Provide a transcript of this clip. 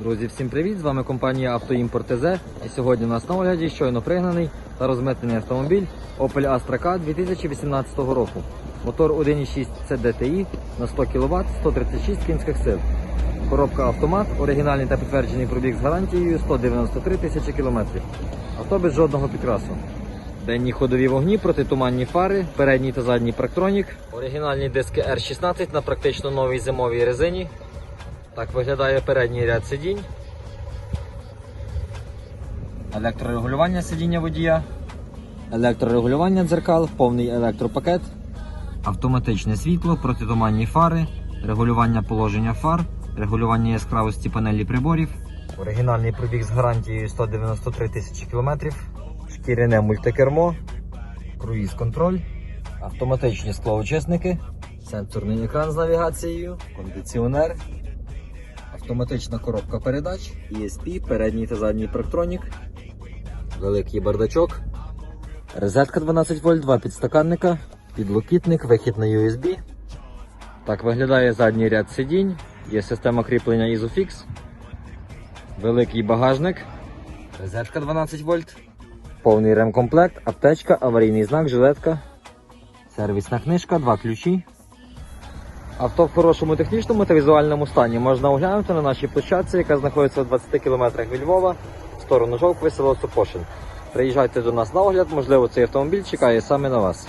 Друзі, всім привіт! З вами компанія Автоімпорт ТЗ. І сьогодні у нас на огляді щойно пригнаний та розмитнений автомобіль Opel Astra K 2018 року. Мотор 1.6 CDTI на 100 кВт, 136 кінських сил. Коробка автомат, оригінальний та підтверджений пробіг з гарантією 193 тисячі кілометрів. Авто без жодного підкрасу. Денні ходові вогні, протитуманні фари, передній та задній практронік, оригінальні диски R16 на практично новій зимовій резині. Так виглядає передній ряд сидінь. Електрорегулювання сидіння водія. Електрорегулювання дзеркал, повний електропакет. Автоматичне світло, протитуманні фари, регулювання положення фар, регулювання яскравості панелі приборів. Оригінальний пробіг з гарантією 193 тисячі кілометрів. Шкіряне мультикермо, круїз контроль, автоматичні склоочисники, сенсорний екран з навігацією, кондиціонер, автоматична коробка передач, ESP, передній та задній парктронік, великий бардачок, розетка 12 вольт, два підстаканника, підлокітник, вихід на USB. Так виглядає задній ряд сидінь, є система кріплення Isofix, великий багажник, розетка 12 вольт, повний ремкомплект, аптечка, аварійний знак, жилетка, сервісна книжка, два ключі. Авто в хорошому технічному та візуальному стані можна оглянути на нашій площадці, яка знаходиться у 20 км від Львова, в сторону Жовкви, село Сопошин. Приїжджайте до нас на огляд, можливо, цей автомобіль чекає саме на вас.